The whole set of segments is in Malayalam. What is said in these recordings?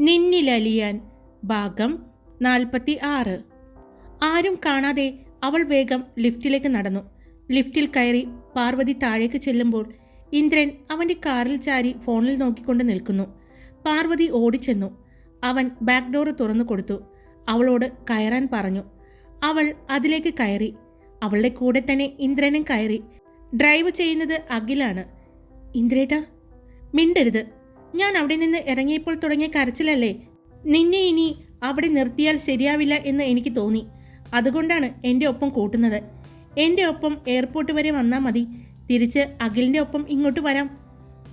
നിന്നിലലിയാൻ. ഭാഗം നാൽപ്പത്തി ആറ് ആരും കാണാതെ അവൾ വേഗം ലിഫ്റ്റിലേക്ക് നടന്നു. ലിഫ്റ്റിൽ കയറി പാർവതി താഴേക്ക് ചെല്ലുമ്പോൾ ഇന്ദ്രൻ അവന്റെ കാറിൽ ചാരി ഫോണിൽ നോക്കിക്കൊണ്ട് നിൽക്കുന്നു. പാർവതി ഓടിച്ചെന്നു. അവൻ ബാക്ക് ഡോർ തുറന്നു കൊടുത്തു. അവളോട് കയറാൻ പറഞ്ഞു. അവൾ അതിലേക്ക് കയറി. അവളുടെ കൂടെ തന്നെ ഇന്ദ്രനും കയറി. ഡ്രൈവ് ചെയ്യുന്നത് അഖിലാണ്. ഇന്ദ്രേട്ടാ മിണ്ടരുത്. ഞാൻ അവിടെ നിന്ന് ഇറങ്ങിയപ്പോൾ തുടങ്ങിയ കരച്ചിലല്ലേ? നിന്നെ ഇനി അവിടെ നിർത്തിയാൽ ശരിയാവില്ല എന്ന് എനിക്ക് തോന്നി. അതുകൊണ്ടാണ് എന്റെ ഒപ്പം കൂട്ടുന്നത്. എന്റെ ഒപ്പം എയർപോർട്ട് വരെ വന്നാൽ മതി. തിരിച്ച് അഖിലിന്റെ ഒപ്പം ഇങ്ങോട്ട് വരാം.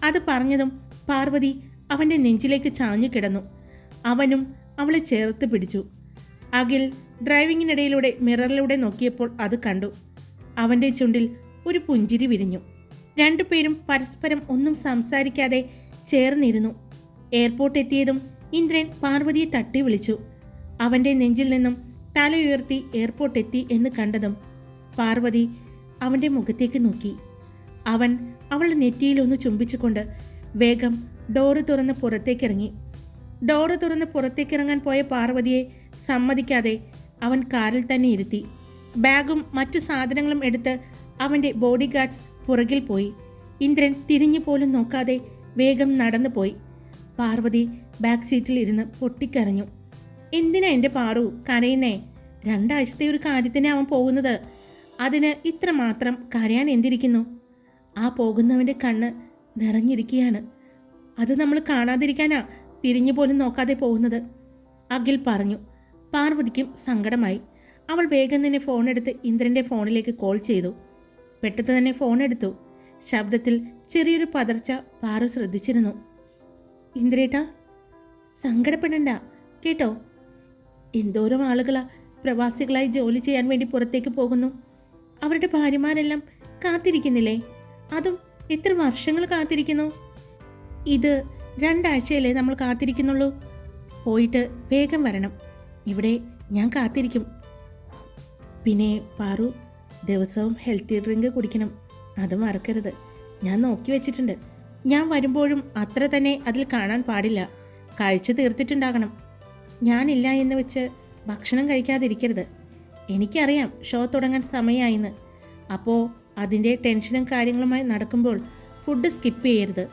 അത് പറഞ്ഞതും പാർവതി അവന്റെ നെഞ്ചിലേക്ക് ചാഞ്ഞു കിടന്നു. അവനും അവളെ ചേർത്ത് പിടിച്ചു. അഖിൽ ഡ്രൈവിങ്ങിനിടയിലൂടെ മിററിലൂടെ നോക്കിയപ്പോൾ അത് കണ്ടു. അവന്റെ ചുണ്ടിൽ ഒരു പുഞ്ചിരി വിരിഞ്ഞു. രണ്ടുപേരും പരസ്പരം ഒന്നും സംസാരിക്കാതെ ചേർന്നിരുന്നു. എയർപോർട്ട് എത്തിയതും ഇന്ദ്രൻ പാർവതിയെ തട്ടി വിളിച്ചു. അവന്റെ നെഞ്ചിൽ നിന്നും തല ഉയർത്തി എയർപോർട്ട് എത്തി എന്ന് കണ്ടതും പാർവതി അവന്റെ മുഖത്തേക്ക് നോക്കി. അവൻ അവളുടെ നെറ്റിയിലൊന്ന് ചുംബിച്ചുകൊണ്ട് വേഗം ഡോറ് തുറന്ന് പുറത്തേക്കിറങ്ങി. ഡോറ് തുറന്ന് പുറത്തേക്കിറങ്ങാൻ പോയ പാർവതിയെ സമ്മതിക്കാതെ അവൻ കാറിൽ തന്നെ ഇരുത്തി. ബാഗും മറ്റു സാധനങ്ങളും എടുത്ത് അവന്റെ ബോഡി ഗാർഡ്സ് പുറകിൽ പോയി. ഇന്ദ്രൻ തിരിഞ്ഞു പോലും നോക്കാതെ വേഗം നടന്നു പോയി പാർവതി ബാക്ക് സീറ്റിൽ ഇരുന്ന് പൊട്ടിക്കരഞ്ഞു. എന്തിനാ എന്റെ പാറു? കരയുന്നേ. രണ്ടാഴ്ചത്തെ ഒരു കാര്യത്തിന് അവൻ പോകുന്നത്. അതിന് ഇത്ര മാത്രം കരയാൻ എന്തിരിക്കുന്നു? ആ പോകുന്നവന്റെ കണ്ണ് നിറഞ്ഞിരിക്കുകയാണ്. അത് നമ്മൾ കാണാതിരിക്കാനാ തിരിഞ്ഞു പോലും നോക്കാതെ പോകുന്നത്. അഖിൽ പറഞ്ഞു. പാർവതിക്കും സങ്കടമായി. അവൾ വേഗം തന്നെ ഫോണെടുത്ത് ഇന്ദ്രന്റെ ഫോണിലേക്ക് കോൾ ചെയ്തു. പെട്ടെന്ന് തന്നെ ഫോൺ എടുത്തു. ശബ്ദത്തിൽ ചെറിയൊരു പതർച്ച പാറു ശ്രദ്ധിച്ചിരുന്നു. ഇന്ദ്രേട്ട സങ്കടപ്പെടണ്ട കേട്ടോ? എന്തോരം ആളുകളാ പ്രവാസികളായി ജോലി ചെയ്യാൻ വേണ്ടി പുറത്തേക്ക് പോകുന്നു. അവരുടെ ഭാര്യമാരെല്ലാം കാത്തിരിക്കുന്നില്ലേ? അതും എത്ര വർഷങ്ങൾ കാത്തിരിക്കുന്നു? ഇത് രണ്ടാഴ്ചയല്ലേ നമ്മൾ കാത്തിരിക്കുന്നുള്ളൂ. പോയിട്ട് വേഗം വരണം. ഇവിടെ ഞാൻ കാത്തിരിക്കും. പിന്നെ പാറു ദിവസവും ഹെൽത്തി ഡ്രിങ്ക് കുടിക്കണം. അത് മറക്കരുത്. ഞാൻ നോക്കി വെച്ചിട്ടുണ്ട്. ഞാൻ വരുമ്പോഴും അത്ര തന്നെ അതിൽ കാണാൻ പാടില്ല. കഴിച്ചു തീർത്തിട്ടുണ്ടാകണം. ഞാനില്ല എന്ന് വെച്ച് ഭക്ഷണം കഴിക്കാതിരിക്കരുത്. എനിക്കറിയാം ഷോ തുടങ്ങാൻ സമയമായിന്ന്. അപ്പോൾ അതിന്റെ ടെൻഷനും കാര്യങ്ങളുമായി നടക്കുമ്പോൾ ഫുഡ് സ്കിപ്പ് ചെയ്യരുത്.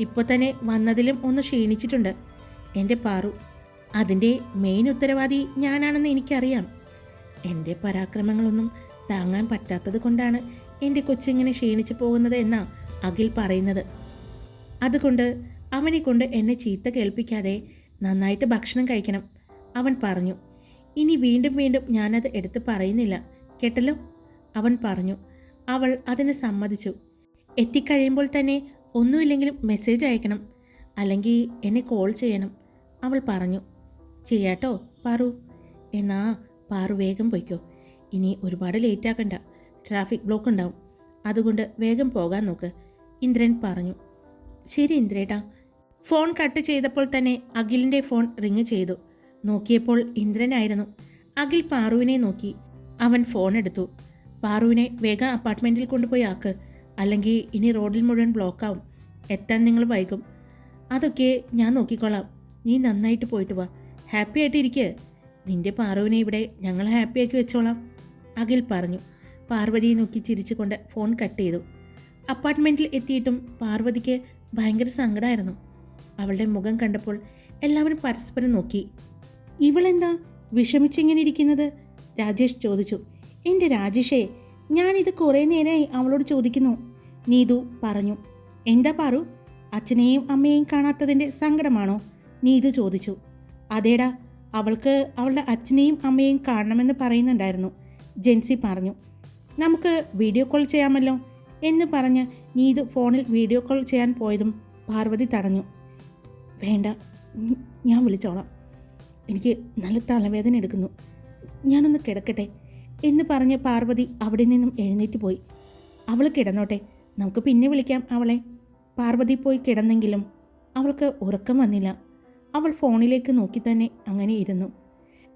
ഇപ്പോൾ തന്നെ വന്നതിലും ഒന്ന് ക്ഷീണിച്ചിട്ടുണ്ട്. എന്റെ പാറു അതിന്റെ മെയിൻ ഉത്തരവാദി ഞാനാണെന്ന് എനിക്കറിയാം. എന്റെ പരാക്രമങ്ങളൊന്നും താങ്ങാൻ പറ്റാത്തത് കൊണ്ടാണ് എന്റെ കൊച്ചിങ്ങനെ ക്ഷീണിച്ചു പോകുന്നത് എന്നാ അഖിൽ പറയുന്നത്. അതുകൊണ്ട് അവനെ കൊണ്ട് എന്നെ ചീത്ത കേൾപ്പിക്കാതെ നന്നായിട്ട് ഭക്ഷണം കഴിക്കണം അവൻ പറഞ്ഞു. ഇനി വീണ്ടും വീണ്ടും ഞാനത് എടുത്ത് പറയുന്നില്ല കേട്ടല്ലോ? അവൻ പറഞ്ഞു. അവൾ അതിന് സമ്മതിച്ചു. എത്തിക്കഴിയുമ്പോൾ തന്നെ ഒന്നുമില്ലെങ്കിലും മെസ്സേജ് അയക്കണം അല്ലെങ്കിൽ എന്നെ കോൾ ചെയ്യണം അവൾ പറഞ്ഞു. ചെയ്യാട്ടോ പാറു. എന്നാ പാറു വേഗം പൊയ്ക്കോ. ഇനി ഒരുപാട് ലേറ്റ് ആക്കണ്ട. ട്രാഫിക് ബ്ലോക്ക് ഉണ്ടാവും അതുകൊണ്ട് വേഗം പോകാൻ നോക്ക് ഇന്ദ്രൻ പറഞ്ഞു. ശരി ഇന്ദ്രേട്ടാ. ഫോൺ കട്ട് ചെയ്തപ്പോൾ തന്നെ അഖിലിന്റെ ഫോൺ റിങ് ചെയ്തു. നോക്കിയപ്പോൾ ഇന്ദ്രനായിരുന്നു. അഖിൽ പാറുവിനെ നോക്കി. അവൻ ഫോൺ എടുത്തു. പാറുവിനെ വേഗം അപ്പാർട്ട്മെന്റിൽ കൊണ്ടുപോയി ആക്ക്. അല്ലെങ്കിൽ ഇനി റോഡിൽ മുഴുവൻ ബ്ലോക്കാവും. എത്താൻ നിങ്ങൾ വൈകും. അതൊക്കെ ഞാൻ നോക്കിക്കോളാം. നീ നന്നായിട്ട് പോയിട്ട് വാ. ഹാപ്പി ആയിട്ട് ഇരിക്കുക നിന്റെ പാറുവിനെ ഇവിടെ ഞങ്ങൾ ഹാപ്പിയാക്കി വെച്ചോളാം. അഖിൽ പറഞ്ഞു. പാർവതിയെ നോക്കി ചിരിച്ചുകൊണ്ട് ഫോൺ കട്ട് ചെയ്തു. അപ്പാർട്ട്മെന്റിൽ എത്തിയിട്ടും പാർവതിക്ക് ഭയങ്കര സങ്കടമായിരുന്നു അവളുടെ മുഖം കണ്ടപ്പോൾ എല്ലാവരും പരസ്പരം നോക്കി. ഇവളെന്താ വിഷമിച്ചിങ്ങനെ ഇരിക്കുന്നത്? രാജേഷ് ചോദിച്ചു. എന്റെ രാജേഷേ ഞാനിത് കുറേ നേരമായി അവളോട് ചോദിക്കുന്നു. നീതു പറഞ്ഞു. എന്താ പാറു? അച്ഛനെയും അമ്മയെയും കാണാത്തതിന്റെ സങ്കടമാണോ? നീതു ചോദിച്ചു. അതേടാ അവൾക്ക് അവളുടെ അച്ഛനെയും അമ്മയെയും കാണണമെന്ന് പറയുന്നുണ്ടായിരുന്നു ജെൻസി പറഞ്ഞു. നമുക്ക് വീഡിയോ കോൾ ചെയ്യാമല്ലോ എന്ന് പറഞ്ഞ് നീതു ഫോണിൽ വീഡിയോ കോൾ ചെയ്യാൻ പോയതും പാർവതി തടഞ്ഞു. വേണ്ട ഞാൻ വിളിച്ചോളാം. എനിക്ക് നല്ല തലവേദന എടുക്കുന്നു. ഞാനൊന്ന് കിടക്കട്ടെ എന്ന് പറഞ്ഞ് പാർവതി അവിടെ നിന്നും എഴുന്നേറ്റ് പോയി. അവൾ കിടന്നോട്ടെ നമുക്ക് പിന്നെ വിളിക്കാം അവളെ. പാർവതി പോയി കിടന്നെങ്കിലും അവൾക്ക് ഉറക്കം വന്നില്ല. അവൾ ഫോണിലേക്ക് നോക്കി തന്നെ അങ്ങനെ ഇരുന്നു.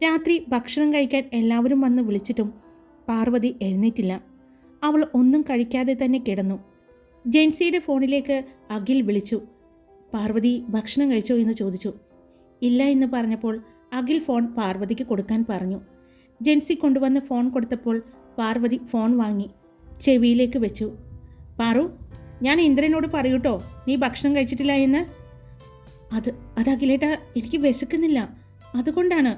രാത്രി ഭക്ഷണം കഴിക്കാൻ എല്ലാവരും വന്ന് വിളിച്ചിട്ടും പാർവതി എഴുന്നേറ്റില്ല. അവൾ ഒന്നും കഴിക്കാതെ തന്നെ കിടന്നു. ജെൻസിയുടെ ഫോണിലേക്ക് അഖിൽ വിളിച്ചു. പാർവതി ഭക്ഷണം കഴിച്ചോ എന്ന് ചോദിച്ചു. ഇല്ല എന്ന് പറഞ്ഞപ്പോൾ അഖിൽ ഫോൺ പാർവതിക്ക് കൊടുക്കാൻ പറഞ്ഞു. ജെൻസി കൊണ്ടുവന്ന് ഫോൺ കൊടുത്തപ്പോൾ പാർവതി ഫോൺ വാങ്ങി ചെവിയിലേക്ക് വെച്ചു. പാറു ഞാൻ ഇന്ദ്രനോട് പറയൂട്ടോ നീ ഭക്ഷണം കഴിച്ചിട്ടില്ല എന്ന്. അത് അത് അഖിലേട്ടാ എനിക്ക് വിശക്കുന്നില്ല. അതുകൊണ്ടാണ്.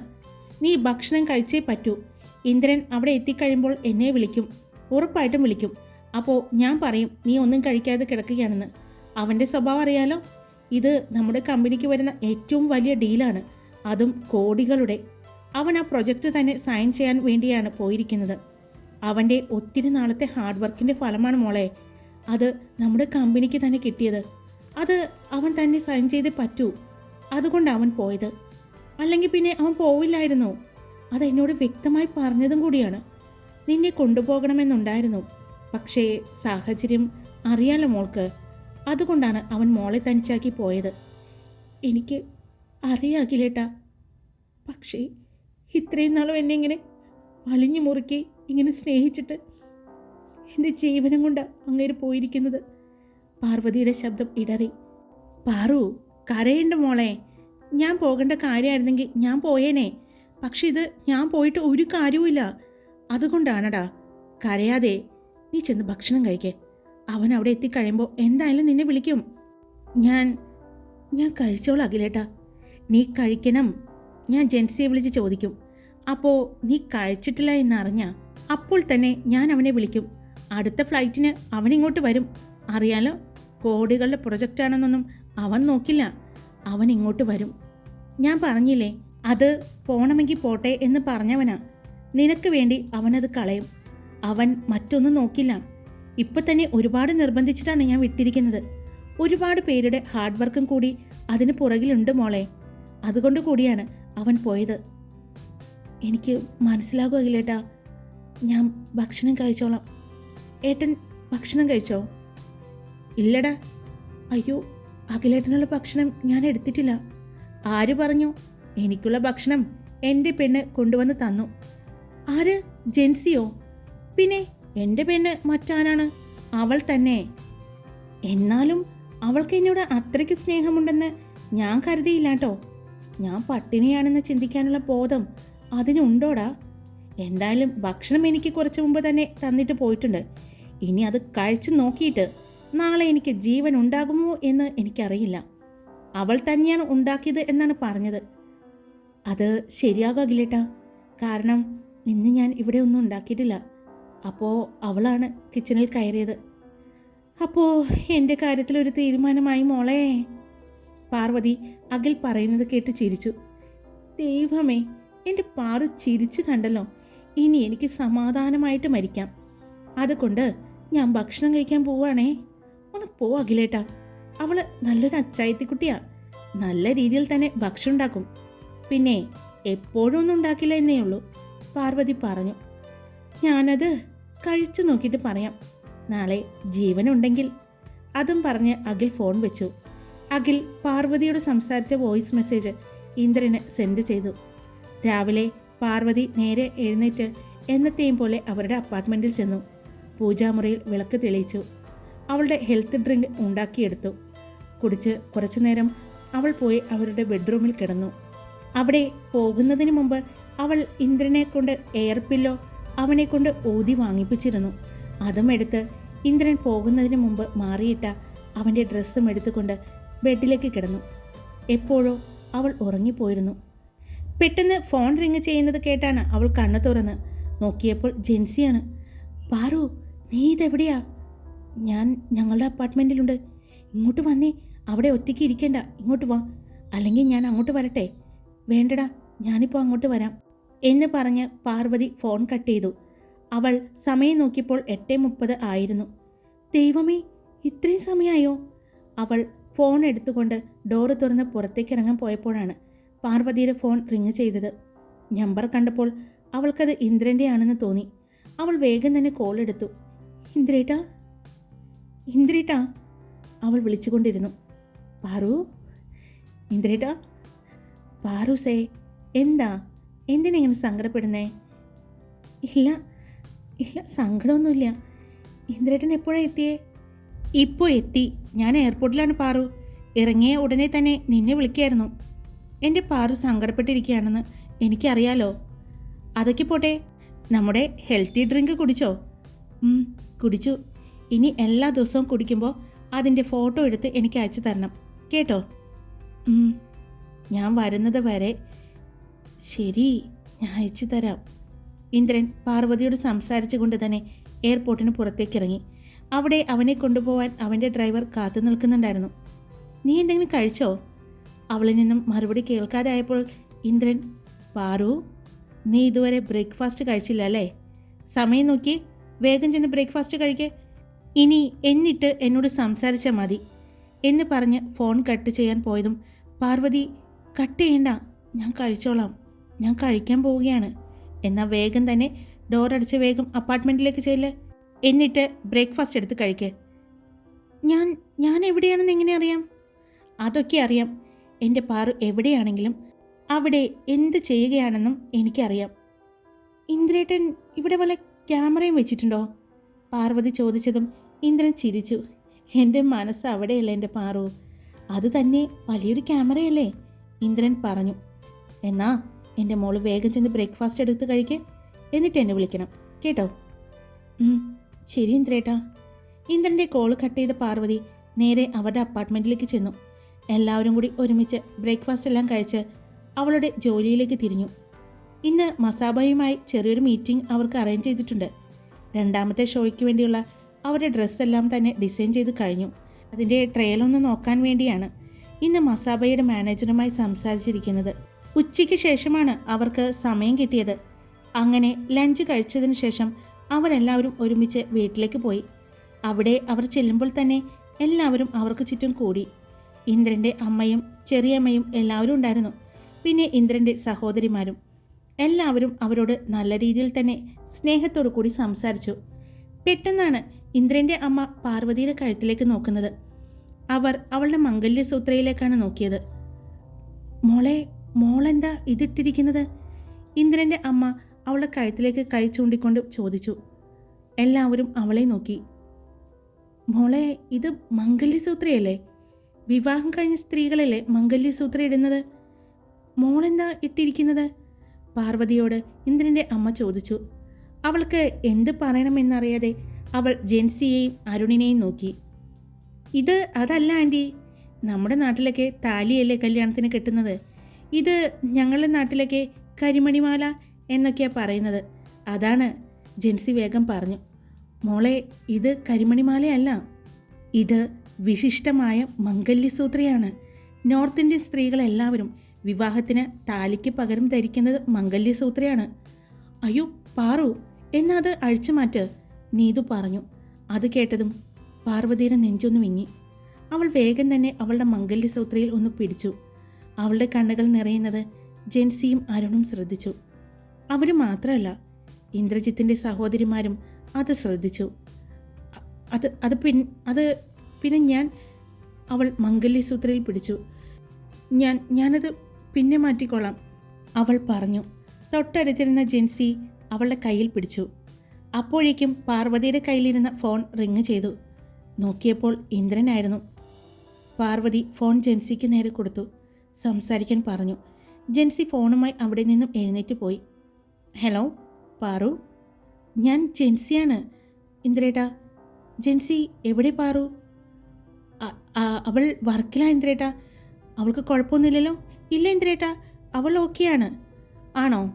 നീ ഭക്ഷണം കഴിച്ചേ പറ്റൂ. ഇന്ദ്രൻ അവിടെ എത്തിക്കഴിയുമ്പോൾ എന്നെ വിളിക്കും. ഉറപ്പായിട്ടും വിളിക്കും. അപ്പോൾ ഞാൻ പറയും നീ ഒന്നും കഴിക്കാതെ കിടക്കുകയാണെന്ന്. അവന്റെ സ്വഭാവം അറിയാലോ? ഇത് നമ്മുടെ കമ്പനിക്ക് വരുന്ന ഏറ്റവും വലിയ ഡീലാണ്. അതും കോടികളുടെ. അവൻ ആ പ്രൊജക്റ്റ് തന്നെ സൈൻ ചെയ്യാൻ വേണ്ടിയാണ് പോയിരിക്കുന്നത്. അവന്റെ ഒത്തിരി നാളത്തെ ഹാർഡ് വർക്കിന്റെ ഫലമാണ് മോളെ. അത് നമ്മുടെ കമ്പനിക്ക് തന്നെ കിട്ടിയത്. അത് അവൻ തന്നെ സൈൻ ചെയ്തേ പറ്റൂ. അതുകൊണ്ട് അവൻ പോയത്. അല്ലെങ്കിൽ പിന്നെ അവൻ പോവില്ലായിരുന്നു? അത് എന്നോട് വ്യക്തമായി പറഞ്ഞതും കൂടിയാണ്. നിന്നെ കൊണ്ടുപോകണമെന്നുണ്ടായിരുന്നു. പക്ഷേ സാഹചര്യം അറിയാലോ മോൾക്ക്. അതുകൊണ്ടാണ് അവൻ മോളെ തനിച്ചാക്കി പോയത്. എനിക്ക് അറിയാകില്ലേട്ടാ. പക്ഷേ ഇത്രയും നാളും എന്നെ ഇങ്ങനെ വലിഞ്ഞു മുറുക്കി ഇങ്ങനെ സ്നേഹിച്ചിട്ട് എന്റെ ജീവനം കൊണ്ട് അങ്ങേര് പോയിരിക്കുന്നത്. പാർവതിയുടെ ശബ്ദം ഇടറി. പാറു കരയുണ്ട് മോളെ. ഞാൻ പോകേണ്ട കാര്യമായിരുന്നെങ്കിൽ ഞാൻ പോയേനെ. പക്ഷെ ഇത് ഞാൻ പോയിട്ട് ഒരു കാര്യവുമില്ല. അതുകൊണ്ടാണടാ. കരയാതെ നീ ചെന്ന് ഭക്ഷണം കഴിക്കെ. അവൻ അവിടെ എത്തിക്കഴിയുമ്പോൾ എന്തായാലും നിന്നെ വിളിക്കും. ഞാൻ ഞാൻ കഴിച്ചോളാം അഖിലേട്ടാ. നീ കഴിക്കണം. ഞാൻ ജെൻസിയെ വിളിച്ച് ചോദിക്കും. അപ്പോൾ നീ കഴിച്ചിട്ടില്ല എന്നറിഞ്ഞ അപ്പോൾ തന്നെ ഞാൻ അവനെ വിളിക്കും. അടുത്ത ഫ്ലൈറ്റിന് അവൻ ഇങ്ങോട്ട് വരും. അറിയാലോ കോടികളുടെ പ്രൊജക്റ്റാണെന്നൊന്നും അവൻ നോക്കില്ല. അവൻ ഇങ്ങോട്ട് വരും. ഞാൻ പറഞ്ഞില്ലേ അത് പോണമെങ്കിൽ പോട്ടെ എന്ന് പറഞ്ഞവനാ. നിനക്ക് വേണ്ടി അവനത് കളയും. അവൻ മറ്റൊന്നും നോക്കില്ല. ഇപ്പം തന്നെ ഒരുപാട് നിർബന്ധിച്ചിട്ടാണ് ഞാൻ വിട്ടിരിക്കുന്നത്. ഒരുപാട് പേരുടെ ഹാർഡ് വർക്കും കൂടി അതിന് പുറകിലുണ്ട് മോളെ. അതുകൊണ്ട് കൂടിയാണ് അവൻ പോയത്. എനിക്ക് മനസ്സിലാകുകയില്ലേട്ടാ ഞാൻ ഭക്ഷണം കഴിച്ചോളാം. ഏട്ടൻ ഭക്ഷണം കഴിച്ചോ? ഇല്ലടാ. അയ്യോ അഖിലേട്ടനുള്ള ഭക്ഷണം ഞാൻ എടുത്തിട്ടില്ല. ആര് പറഞ്ഞു? എനിക്കുള്ള ഭക്ഷണം എന്റെ പെണ്ണ് കൊണ്ടുവന്ന് തന്നു. ആര്? ജെൻസിയോ? പിന്നെ എന്റെ പെണ്ണ് മറ്റാരാണ്? അവൾ തന്നെ. എന്നാലും അവൾക്ക് എന്നോട് അത്രയ്ക്ക് സ്നേഹമുണ്ടെന്ന് ഞാൻ കരുതിയില്ല കേട്ടോ ഞാൻ പട്ടിണിയാണെന്ന് ചിന്തിക്കാനുള്ള ബോധം അതിനുണ്ടോടാ? എന്തായാലും ഭക്ഷണം എനിക്ക് കുറച്ച് മുമ്പ് തന്നെ തന്നിട്ട് പോയിട്ടുണ്ട്. ഇനി അത് കഴിച്ചു നോക്കിയിട്ട് നാളെ എനിക്ക് ജീവൻ ഉണ്ടാകുമോ എന്ന് എനിക്കറിയില്ല. അവൾ തന്നെയാണ് ഉണ്ടാക്കിയത് എന്നാണ് പറഞ്ഞത്. അത് ശരിയാകില്ലേട്ടാ കാരണം ഇന്ന് ഞാൻ ഇവിടെ ഒന്നും ഉണ്ടാക്കിയിട്ടില്ല. അപ്പോൾ അവളാണ് കിച്ചണിൽ കയറിയത്. അപ്പോൾ എന്റെ കാര്യത്തിലൊരു തീരുമാനമായി മോളെ. പാർവതി അഖിൽ പറയുന്നത് കേട്ട് ചിരിച്ചു. ദൈവമേ എന്റെ പാറു ചിരിച്ചു കണ്ടല്ലോ. ഇനി എനിക്ക് സമാധാനമായിട്ട് മരിക്കാം. അതുകൊണ്ട് ഞാൻ ഭക്ഷണം കഴിക്കാൻ പോവാണേ ഒന്ന് പോ അഖിലേട്ടാ. അവൾ നല്ലൊരു അച്ചായത്തിക്കുട്ടിയാ. നല്ല രീതിയിൽ തന്നെ ഭക്ഷണം ഉണ്ടാക്കും. പിന്നെ എപ്പോഴും ഒന്നും ഉണ്ടാക്കില്ല എന്നേ ഉള്ളൂ പാർവതി പറഞ്ഞു. ഞാനത് കഴിച്ചു നോക്കിയിട്ട് പറയാം. നാളെ ജീവനുണ്ടെങ്കിൽ. അതും പറഞ്ഞ് അഖിൽ ഫോൺ വെച്ചു. അഖിൽ പാർവതിയോട് സംസാരിച്ച വോയിസ് മെസ്സേജ് ഇന്ദ്രന് സെൻഡ് ചെയ്തു. രാവിലെ പാർവതി നേരെ എഴുന്നേറ്റ് എന്നത്തെയും പോലെ അവരുടെ അപ്പാർട്ട്മെന്റിൽ ചെന്നു. പൂജാമുറിയിൽ വിളക്ക് തെളിയിച്ചു. അവളുടെ ഹെൽത്ത് ഡ്രിങ്ക് ഉണ്ടാക്കിയെടുത്തു. കുടിച്ച് കുറച്ചു നേരം അവൾ പോയി അവരുടെ ബെഡ്റൂമിൽ കിടന്നു. അവിടെ പോകുന്നതിന് മുമ്പ് അവൾ ഇന്ദ്രനെ കൊണ്ട് എയർ പില്ലോ അവനെ കൊണ്ട് ഊതി വാങ്ങിപ്പിച്ചിരുന്നു. അതും എടുത്ത് ഇന്ദ്രൻ പോകുന്നതിന് മുമ്പ് മാറിയിട്ട അവന്റെ ഡ്രസ്സും എടുത്തുകൊണ്ട് ബെഡിലേക്ക് കിടന്നു. എപ്പോഴോ അവൾ ഉറങ്ങിപ്പോയിരുന്നു. പെട്ടെന്ന് ഫോൺ റിങ് ചെയ്യുന്നത് കേട്ടാണ് അവൾ കണ്ണു തുറന്ന്. നോക്കിയപ്പോൾ ജെൻസിയാണ്. പാറു നീ ഇതെവിടെയാ? ഞാൻ ഞങ്ങളുടെ അപ്പാർട്ട്മെന്റിലുണ്ട് ഇങ്ങോട്ട് വന്നേ അവിടെ ഒറ്റയ്ക്ക് ഇരിക്കണ്ട. ഇങ്ങോട്ട് വാ. അല്ലെങ്കിൽ ഞാൻ അങ്ങോട്ട് വരട്ടെ. വേണ്ടടാ ഞാനിപ്പോൾ അങ്ങോട്ട് വരാം എന്ന് പറഞ്ഞ് പാർവതി ഫോൺ കട്ട് ചെയ്തു. അവൾ സമയം നോക്കിയപ്പോൾ എട്ട് മുപ്പത് ആയിരുന്നു. ദൈവമേ ഇത്രയും സമയമായോ അവൾ ഫോൺ എടുത്തുകൊണ്ട് ഡോറ് തുറന്ന് പുറത്തേക്ക് ഇറങ്ങാൻ പോയപ്പോഴാണ് പാർവതിയുടെ ഫോൺ റിങ് ചെയ്തത്. നമ്പർ കണ്ടപ്പോൾ അവൾക്കത് ഇന്ദ്രന്റെ ആണെന്ന് തോന്നി. അവൾ വേഗം തന്നെ കോൾ എടുത്തു. ഇന്ദ്രേട്ടാ? ഇന്ദ്രേട്ടാ? അവൾ വിളിച്ചുകൊണ്ടിരുന്നു. പാറു? ഇന്ദ്രേട്ടാ? പാറു സേ എന്താ എന്തിനെങ്ങനെ സങ്കടപ്പെടുന്നേ? ഇല്ല ഇല്ല സങ്കടമൊന്നുമില്ല. ഇന്ദ്രേട്ടൻ എപ്പോഴാണ് എത്തിയേ? ഇപ്പോൾ എത്തി. ഞാൻ എയർപോർട്ടിലാണ് പാറു. ഇറങ്ങിയ ഉടനെ തന്നെ നിന്നെ വിളിക്കായിരുന്നു. എന്റെ പാറു സങ്കടപ്പെട്ടിരിക്കുകയാണെന്ന് എനിക്കറിയാലോ. അതൊക്കെ പോട്ടെ. നമ്മുടെ ഹെൽത്തി ഡ്രിങ്ക് കുടിച്ചോ? കുടിച്ചു. ഇനി എല്ലാ ദിവസവും കുടിക്കുമ്പോൾ അതിന്റെ ഫോട്ടോ എടുത്ത് എനിക്ക് അയച്ചു തരണം. കേട്ടോ? ഞാൻ വരുന്നത് വരെ ശരി ഞാൻ അയച്ചു തരാം. ഇന്ദ്രൻ പാർവതിയോട് സംസാരിച്ചുകൊണ്ട് തന്നെ എയർപോർട്ടിന് പുറത്തേക്ക് ഇറങ്ങി. അവിടെ അവനെ കൊണ്ടുപോകാൻ അവന്റെ ഡ്രൈവർ കാത്തു നിൽക്കുന്നുണ്ടായിരുന്നു. നീ എന്തെങ്കിലും കഴിച്ചോ? അവളിൽ നിന്നും മറുപടി കേൾക്കാതെ ആയപ്പോൾ ഇന്ദ്രൻ പാറു നീ ഇതുവരെ ബ്രേക്ക്ഫാസ്റ്റ് കഴിച്ചില്ല അല്ലേ? സമയം നോക്കി വേഗം ചെന്ന് ബ്രേക്ക്ഫാസ്റ്റ് കഴിക്കേ. ഇനി എന്നിട്ട് എന്നോട് സംസാരിച്ചാൽ മതി. എന്ന് പറഞ്ഞ് ഫോൺ കട്ട് ചെയ്യാൻ പോയതും പാർവതി കട്ട് ചെയ്യണ്ട. ഞാൻ കഴിച്ചോളാം. ഞാൻ കഴിക്കാൻ പോവുകയാണ്. എന്നാൽ വേഗം തന്നെ ഡോർ അടിച്ച് വേഗം അപ്പാർട്ട്മെന്റിലേക്ക് ചെല്ല്. എന്നിട്ട് ബ്രേക്ക്ഫാസ്റ്റ് എടുത്ത് കഴിക്കേ. ഞാൻ ഞാൻ എവിടെയാണെന്ന് എങ്ങനെ അറിയാം? അതൊക്കെ അറിയാം. എന്റെ പാറു എവിടെയാണെങ്കിലും അവിടെ എന്ത് ചെയ്യുകയാണെന്നും എനിക്കറിയാം. ഇന്ദ്രേട്ടൻ ഇവിടെ വല്ല ക്യാമറയും വെച്ചിട്ടുണ്ടോ? പാർവതി ചോദിച്ചതും ഇന്ദ്രൻ ചിരിച്ചു. എന്റെ മനസ്സ് അവിടെയല്ല എന്റെ പാറു? അത് തന്നെ വലിയൊരു ക്യാമറയല്ലേ? ഇന്ദ്രൻ പറഞ്ഞു എന്നാ എന്റെ മോൾ വേഗം ചെന്ന് ബ്രേക്ക്ഫാസ്റ്റ് എടുത്ത് കഴിക്ക്. എന്നിട്ട് എന്നെ വിളിക്കണം കേട്ടോ? ശരി ഇന്ദ്രേട്ടാ. ഇന്ദ്രന്റെ കോൾ കട്ട് ചെയ്ത പാർവതി നേരെ അവരുടെ അപ്പാർട്ട്മെന്റിലേക്ക് ചെന്നു. എല്ലാവരും കൂടി ഒരുമിച്ച് ബ്രേക്ക്ഫാസ്റ്റ് എല്ലാം കഴിച്ച് അവളുടെ ജോലിയിലേക്ക് തിരിഞ്ഞു. ഇന്ന് മസാബയുമായി ചെറിയൊരു മീറ്റിംഗ് അവർക്ക് അറേഞ്ച് ചെയ്തിട്ടുണ്ട്. രണ്ടാമത്തെ ഷോയ്ക്ക് വേണ്ടിയുള്ള അവരുടെ ഡ്രസ്സെല്ലാം തന്നെ ഡിസൈൻ ചെയ്ത് കഴിഞ്ഞു. അതിന്റെ ട്രയലൊന്ന് നോക്കാൻ വേണ്ടിയാണ്. ഇന്ന് മസാബയുടെ മാനേജറുമായി സംസാരിച്ചിരിക്കുന്നത് ഉച്ചയ്ക്ക് ശേഷമാണ് അവർക്ക് സമയം കിട്ടിയത്. അങ്ങനെ ലഞ്ച് കഴിച്ചതിന് ശേഷം അവരെല്ലാവരും ഒരുമിച്ച് വീട്ടിലേക്ക് പോയി. അവിടെ അവർ ചെല്ലുമ്പോൾ തന്നെ എല്ലാവരും അവർക്ക് ചുറ്റും കൂടി. ഇന്ദ്രന്റെ അമ്മയും ചെറിയമ്മയും എല്ലാവരും ഉണ്ടായിരുന്നു. പിന്നെ ഇന്ദ്രന്റെ സഹോദരിമാരും എല്ലാവരും അവരോട് നല്ല രീതിയിൽ തന്നെ സ്നേഹത്തോടു കൂടി സംസാരിച്ചു. പെട്ടെന്നാണ് ഇന്ദ്രന്റെ അമ്മ പാർവതിയുടെ കഴുത്തിലേക്ക് നോക്കുന്നത്. അവർ അവളുടെ മംഗല്യസൂത്രയിലേക്കാണ് നോക്കിയത്. മോളെ മോളെന്താ ഇതിട്ടിരിക്കുന്നത്? ഇന്ദ്രന്റെ അമ്മ അവളുടെ കഴുത്തിലേക്ക് കൈ ചൂണ്ടിക്കൊണ്ട് ചോദിച്ചു. എല്ലാവരും അവളെ നോക്കി. മോളെ ഇത് മംഗല്യസൂത്രയല്ലേ? വിവാഹം കഴിഞ്ഞ സ്ത്രീകളല്ലേ മംഗല്യസൂത്ര ഇടുന്നത്? മോളെന്താ ഇട്ടിരിക്കുന്നത്? പാർവതിയോട് ഇന്ദ്രന്റെ അമ്മ ചോദിച്ചു. അവൾക്ക് എന്ത് പറയണമെന്നറിയാതെ അവൾ ജെൻസിയെയും അരുണിനെയും നോക്കി. ഇത് അതല്ല ആന്റി. നമ്മുടെ നാട്ടിലൊക്കെ താലിയല്ലേ കല്യാണത്തിന് കെട്ടുന്നത്? ഇത് ഞങ്ങളുടെ നാട്ടിലൊക്കെ കരിമണിമാല എന്നൊക്കെയാണ് പറയുന്നത്. അതാണ് ജെൻസി വേഗം പറഞ്ഞു. മോളെ ഇത് കരിമണിമാലയല്ല. ഇത് വിശിഷ്ടമായ മംഗല്യസൂത്രയാണ്. നോർത്ത് ഇന്ത്യൻ സ്ത്രീകളെല്ലാവരും വിവാഹത്തിന് താലിക്ക് പകരം ധരിക്കുന്നത് മംഗല്യസൂത്രയാണ്. അയ്യോ പാറു എന്നാ അത് അഴിച്ചു മാറ്റ് നീതു പറഞ്ഞു. അത് കേട്ടതും പാർവതിയുടെ നെഞ്ചൊന്ന് വിങ്ങി. അവൾ വേഗം തന്നെ അവളുടെ മംഗല്യ സൂത്രയിൽ ഒന്ന് പിടിച്ചു. അവളുടെ കണ്ണുകൾ നിറയുന്നത് ജെൻസിയും അരുണും ശ്രദ്ധിച്ചു. അവർ മാത്രമല്ല ഇന്ദ്രജിത്തിന്റെ സഹോദരിമാരും അത് ശ്രദ്ധിച്ചു. അത് അത് പിൻ അത് പിന്നെ ഞാൻ അവൾ മംഗല്യസൂത്രയിൽ പിടിച്ചു. ഞാൻ ഞാനത് പിന്നെ മാറ്റിക്കൊള്ളാം അവൾ പറഞ്ഞു. തൊട്ടടുത്തിരുന്ന ജെൻസി അവളുടെ കയ്യിൽ പിടിച്ചു. അപ്പോഴേക്കും പാർവതിയുടെ കയ്യിലിരുന്ന ഫോൺ റിങ് ചെയ്തു. നോക്കിയപ്പോൾ ഇന്ദ്രനായിരുന്നു. പാർവതി ഫോൺ ജെൻസിക്ക് നേരെ കൊടുത്തു. സംസാരിക്കാൻ പറഞ്ഞു. ജെൻസി ഫോണുമായി അവിടെ നിന്നും എഴുന്നേറ്റ് പോയി. ഹലോ പാറു? ഞാൻ ജെൻസിയാണ്. ഇന്ദ്രേട്ടാ ജെൻസി എവിടെ പാറു? അവൾ വർക്കിലാ ഇന്ദ്രേട്ടാ. അവൾക്ക് കുഴപ്പമൊന്നുമില്ലല്ലോ? ഇല്ല ഇന്ദ്രേട്ടാ അവൾ ഓക്കെയാണ്. ആണോ?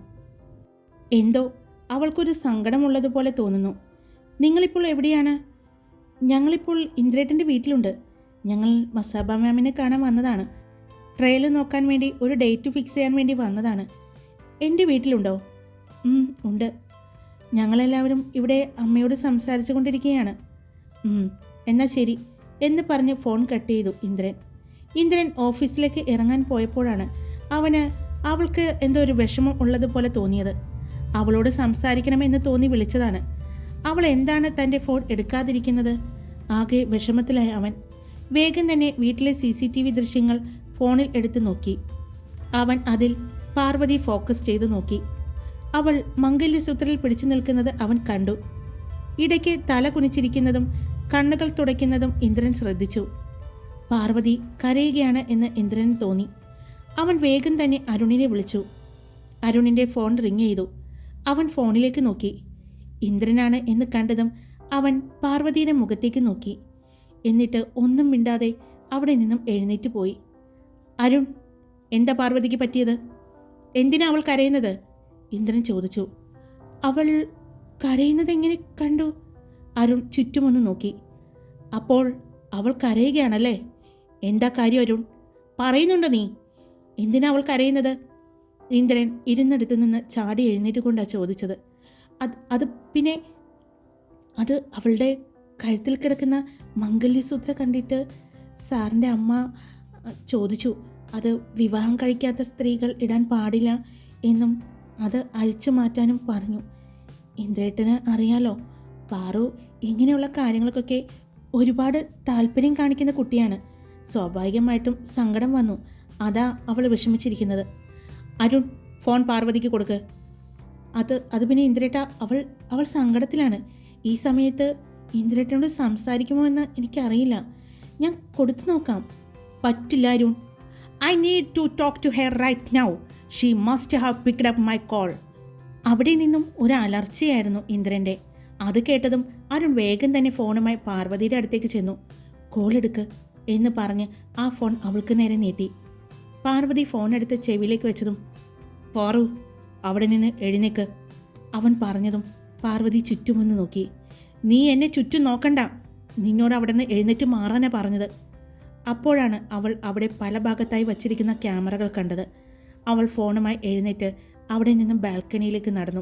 എന്തോ അവൾക്കൊരു സങ്കടമുള്ളതുപോലെ തോന്നുന്നു. നിങ്ങളിപ്പോൾ എവിടെയാണ്? ഞങ്ങളിപ്പോൾ ഇന്ദ്രേട്ടന്റെ വീട്ടിലുണ്ട്. ഞങ്ങൾ മസാബ മാമിനെ കാണാൻ വന്നതാണ്. ട്രയൽ നോക്കാൻ വേണ്ടി ഒരു ഡേറ്റ് ഫിക്സ് ചെയ്യാൻ വേണ്ടി വന്നതാണ്. എന്റെ വീട്ടിലുണ്ടോ? ഉണ്ട്. ഞങ്ങളെല്ലാവരും ഇവിടെ അമ്മയോട് സംസാരിച്ചു കൊണ്ടിരിക്കുകയാണ്. എന്നാൽ എന്നാ ശരി എന്ന് പറഞ്ഞ് ഫോൺ കട്ട് ചെയ്തു ഇന്ദ്രൻ. ഇന്ദ്രൻ ഓഫീസിലേക്ക് ഇറങ്ങാൻ പോയപ്പോഴാണ് അവന് അവൾക്ക് എന്തോ ഒരു വിഷമം ഉള്ളതുപോലെ തോന്നിയത്. അവളോട് സംസാരിക്കണമെന്ന് തോന്നി വിളിച്ചതാണ്. അവൾ എന്താണ് തന്റെ ഫോൺ എടുക്കാതിരിക്കുന്നത്? ആകെ വിഷമത്തിലായ അവൻ. വേഗം തന്നെ വീട്ടിലെ സി സി ടി വി ദൃശ്യങ്ങൾ ഫോണിൽ എടുത്തു നോക്കി. അവൻ അതിൽ പാർവതി ഫോക്കസ് ചെയ്തു നോക്കി. അവൾ മംഗല്യസൂത്രയിൽ പിടിച്ചു നിൽക്കുന്നത് അവൻ കണ്ടു. ഇടയ്ക്ക് തല കുനിച്ചിരിക്കുന്നതും കണ്ണുകൾ തുടയ്ക്കുന്നതും ഇന്ദ്രൻ ശ്രദ്ധിച്ചു. പാർവതി കരയുകയാണ് എന്ന് ഇന്ദ്രന് തോന്നി. അവൻ വേഗം തന്നെ അരുണിനെ വിളിച്ചു. അരുണിന്റെ ഫോൺ റിങ് ചെയ്തു. അവൻ ഫോണിലേക്ക് നോക്കി. ഇന്ദ്രനാണ് എന്ന് കണ്ടതും അവൻ പാർവതിയുടെ മുഖത്തേക്ക് നോക്കി. എന്നിട്ട് ഒന്നും മിണ്ടാതെ അവിടെ നിന്നും എഴുന്നേറ്റ് പോയി. അരുൺ എന്താ പാർവതിക്ക് പറ്റിയത്? എന്തിനാ അവൾ കരയുന്നത്? ഇന്ദ്രൻ ചോദിച്ചു. അവൾ കരയുന്നത് എങ്ങനെ കണ്ടു? അരുൺ ചുറ്റുമൊന്ന് നോക്കി. അപ്പോൾ അവൾ കരയുകയാണല്ലേ? എന്താ കാര്യം അരുൺ? പറയുന്നുണ്ടോ നീ? എന്തിനാ അവൾ കരയുന്നത്? ഇന്ദ്രൻ ഇരുന്നിടത്ത് നിന്ന് ചാടി എഴുന്നേറ്റ് കൊണ്ടാണ് ചോദിച്ചത്. അത് അത് പിന്നെ അത് അവളുടെ കഴുത്തിൽ കിടക്കുന്ന മംഗല്യസൂത്ര കണ്ടിട്ട് സാറിന്റെ അമ്മ ചോദിച്ചു അത് വിവാഹം കഴിക്കാത്ത സ്ത്രീകൾ ഇടാൻ പാടില്ല എന്നും അത് അഴിച്ചു മാറ്റാനും പറഞ്ഞു. ഇന്ദ്രേട്ടന് അറിയാലോ പാറു ഇങ്ങനെയുള്ള കാര്യങ്ങൾക്കൊക്കെ ഒരുപാട് താല്പര്യം കാണിക്കുന്ന കുട്ടിയാണ്. സ്വാഭാവികമായിട്ടും സങ്കടം വന്നു. അതാ അവൾ വിഷമിച്ചിരിക്കുന്നത്. അരുൺ ഫോൺ പാർവതിക്ക് കൊടുക്ക്. അത് അത് പിന്നെ ഇന്ദ്രേട്ട അവൾ അവൾ സങ്കടത്തിലാണ്. ഈ സമയത്ത് ഇന്ദ്രേട്ടനോട് സംസാരിക്കുമോ എന്ന് എനിക്കറിയില്ല. ഞാൻ കൊടുത്തു നോക്കാം. പറ്റില്ല Arun. I need to talk to her right now she must have picked up my call അവിടെ നിന്നും ഒരു അലർച്ചയായിരുന്നു ഇന്ദ്രന്റെ അത് കേട്ടതും അരുൺ വേഗം തന്നെ ഫോണുമായി പാർവതിയുടെ അടുത്തേക്ക് ചെന്നു. കോൾ എടുക്ക് എന്ന് പറഞ്ഞ് ആ ഫോൺ അവൾക്ക് നേരെ നീട്ടി. പാർവതി ഫോൺ എടുത്ത് ചെവിയിലേക്ക് വെച്ചതും പാറു അവിടെ നിന്ന് എഴുന്നേക്ക്. അവൻ പറഞ്ഞതും പാർവതി ചുറ്റുമൊന്ന് നോക്കി. നീ എന്നെ ചുറ്റും നോക്കണ്ട. നിന്നോട് അവിടെ നിന്ന് എഴുന്നേറ്റ് മാറാനാ പറഞ്ഞത്. അപ്പോഴാണ് അവൾ അവിടെ പല ഭാഗത്തായി വച്ചിരിക്കുന്ന ക്യാമറകൾ കണ്ടത്. അവൾ ഫോണുമായി എഴുന്നേറ്റ് അവിടെ നിന്നും ബാൽക്കണിയിലേക്ക് നടന്നു.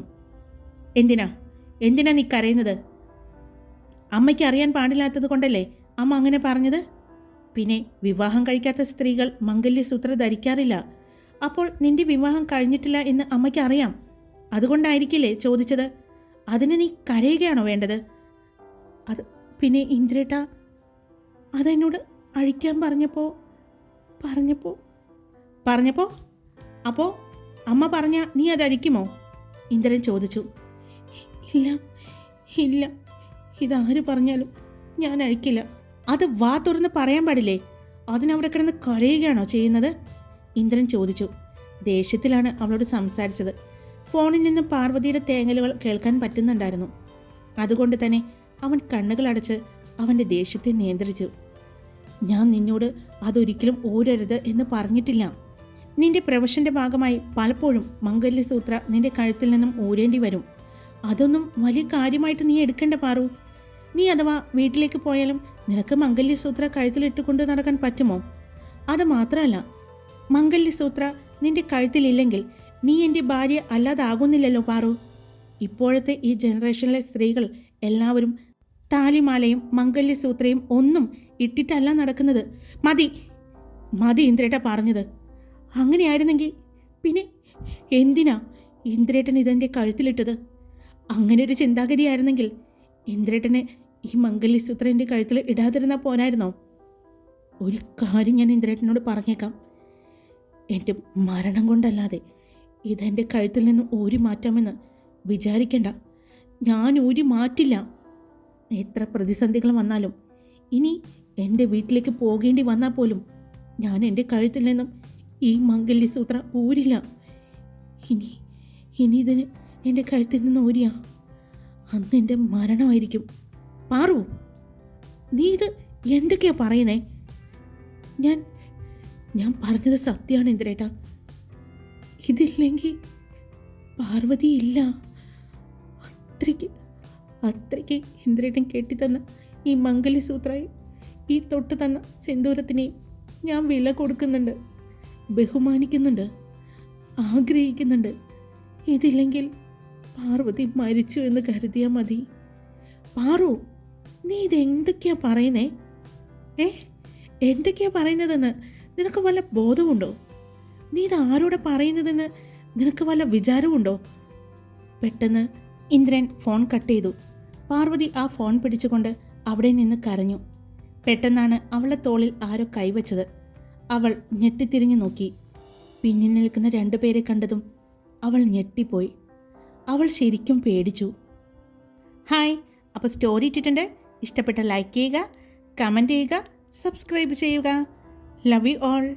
എന്തിനാ? എന്തിനാ നീ കരയുന്നത്? അമ്മയ്ക്ക് അറിയാൻ പാടില്ലാത്തത് കൊണ്ടല്ലേ അമ്മ അങ്ങനെ പറഞ്ഞത്? പിന്നെ വിവാഹം കഴിക്കാത്ത സ്ത്രീകൾ മംഗല്യസൂത്ര ധരിക്കാറില്ല. അപ്പോൾ നിന്റെ വിവാഹം കഴിഞ്ഞിട്ടില്ല എന്ന് അമ്മയ്ക്ക് അറിയാം അതുകൊണ്ടായിരിക്കില്ലേ ചോദിച്ചത്? അതിന് നീ കരയുകയാണോ വേണ്ടത്? അത് പിന്നെ ഇന്ദ്രേട്ട അതെന്നോട് അഴിക്കാൻ പറഞ്ഞപ്പോൾ പറഞ്ഞപ്പോൾ പറഞ്ഞപ്പോൾ അപ്പോൾ അമ്മ പറഞ്ഞ നീ അത് അഴിക്കുമോ? ഇന്ദ്രൻ ചോദിച്ചു. ഇല്ല ഇല്ല ഇതാര് പറഞ്ഞാലും ഞാൻ അഴിക്കില്ല. അത് വാ തുറന്ന് പറയാൻ പാടില്ലേ? അതിനവിടെ കിടന്ന് കരയുകയാണോ ചെയ്യുന്നത്? ഇന്ദ്രൻ ചോദിച്ചു ദേഷ്യത്തിലാണ് അവളോട് സംസാരിച്ചത്. ഫോണിൽ നിന്ന് പാർവതിയുടെ തേങ്ങലുകൾ കേൾക്കാൻ പറ്റുന്നുണ്ടായിരുന്നു. അതുകൊണ്ട് തന്നെ അവൻ കണ്ണുകളടച്ച് അവന്റെ ദേഷ്യത്തെ നിയന്ത്രിച്ചു. ഞാൻ നിന്നോട് അതൊരിക്കലും ഓരരുത് എന്ന് പറഞ്ഞിട്ടില്ല. നിന്റെ പ്രൊഫഷന്റെ ഭാഗമായി പലപ്പോഴും മംഗല്യസൂത്ര നിന്റെ കഴുത്തിൽ നിന്നും ഊരേണ്ടി വരും. അതൊന്നും വലിയ കാര്യമായിട്ട് നീ എടുക്കേണ്ട പാറു. നീ അഥവാ വീട്ടിലേക്ക് പോയാലും നിനക്ക് മംഗല്യസൂത്ര കഴുത്തിലിട്ടുകൊണ്ട് നടക്കാൻ പറ്റുമോ? അത് മാത്രമല്ല മംഗല്യസൂത്ര നിന്റെ കഴുത്തിലില്ലെങ്കിൽ നീ എന്റെ ഭാര്യ അല്ലാതാകുന്നില്ലല്ലോ പാറു ഇപ്പോഴത്തെ ഈ ജനറേഷനിലെ സ്ത്രീകൾ എല്ലാവരും താലിമാലയും മംഗല്യസൂത്രയും ഒന്നും ഇട്ടിട്ടല്ല നടക്കുന്നത്. മതി മതി ഇന്ദ്രേട്ട പറഞ്ഞത്. അങ്ങനെയായിരുന്നെങ്കിൽ പിന്നെ എന്തിനാ ഇന്ദ്രേട്ടൻ ഇതെന്റെ കഴുത്തിലിട്ടത്? അങ്ങനെ ഒരു ചിന്താഗതിയായിരുന്നെങ്കിൽ ഇന്ദ്രേട്ടനെ ഈ മംഗല്യസൂത്ര എന്റെ കഴുത്തിൽ ഇടാതിരുന്നാൽ പോരായിരുന്നോ? ഒരു കാര്യം ഞാൻ ഇന്ദ്രേട്ടനോട് പറഞ്ഞേക്കാം. എന്റെ മരണം കൊണ്ടല്ലാതെ ഇതെന്റെ കഴുത്തിൽ നിന്ന് ഊരി മാറ്റാമെന്ന് വിചാരിക്കണ്ട. ഞാൻ ഊരി മാറ്റില്ല. എത്ര പ്രതിസന്ധികൾ വന്നാലും ഇനി എന്റെ വീട്ടിലേക്ക് പോകേണ്ടി വന്നാൽ പോലും ഞാൻ എന്റെ കഴുത്തിൽ നിന്നും ഈ മംഗല്യസൂത്ര ഊരില്ല. ഇനി ഇനി ഇതിന് എന്റെ കഴുത്തിൽ നിന്ന് ഊരിയ അന്ന് എന്റെ മരണമായിരിക്കും. പാറു നീ ഇത് എന്തൊക്കെയാ പറയുന്നേ? ഞാൻ ഞാൻ പറഞ്ഞത് സത്യമാണ് ഇന്ദ്രേട്ടാ. ഇതില്ലെങ്കിൽ പാർവതി ഇല്ല. അത്രയ്ക്ക് അത്രയ്ക്ക് ഇന്ദ്രേട്ടൻ കെട്ടിത്തന്ന ഈ മംഗല്യസൂത്രയെ ഈ തൊട്ട് തന്ന സിന്ദൂരത്തിനെ ഞാൻ വില കൊടുക്കുന്നുണ്ട് ബഹുമാനിക്കുന്നുണ്ട് ആഗ്രഹിക്കുന്നുണ്ട്. ഇതില്ലെങ്കിൽ പാർവതി മരിച്ചു എന്ന് കരുതിയാൽ മതി. പാറു നീ ഇതെന്തൊക്കെയാ പറയുന്നേ? ഏ? എന്തൊക്കെയാ പറയുന്നതെന്ന്? നിനക്ക് വല്ല ബോധമുണ്ടോ നീ ഇത് ആരോടെ പറയുന്നതെന്ന് നിനക്ക് വല്ല വിചാരമുണ്ടോ പെട്ടെന്ന് ഇന്ദ്രൻ ഫോൺ കട്ട് ചെയ്തു. പാർവതി ആ ഫോൺ പിടിച്ചുകൊണ്ട് അവിടെ നിന്ന് കരഞ്ഞു. പെട്ടെന്നാണ് അവളെ തോളിൽ ആരോ കൈവച്ചത്. അവൾ ഞെട്ടിത്തിരിഞ്ഞു നോക്കി. പിന്നിൽ നിൽക്കുന്ന രണ്ടുപേരെ കണ്ടതും അവൾ ഞെട്ടിപ്പോയി. അവൾ ശരിക്കും പേടിച്ചു. ഹായ് അപ്പോൾ സ്റ്റോറി ഇട്ടിട്ടുണ്ട്. ഇഷ്ടപ്പെട്ട ലൈക്ക് ചെയ്യുക കമന്റ് ചെയ്യുക സബ്സ്ക്രൈബ് ചെയ്യുക. Love you all.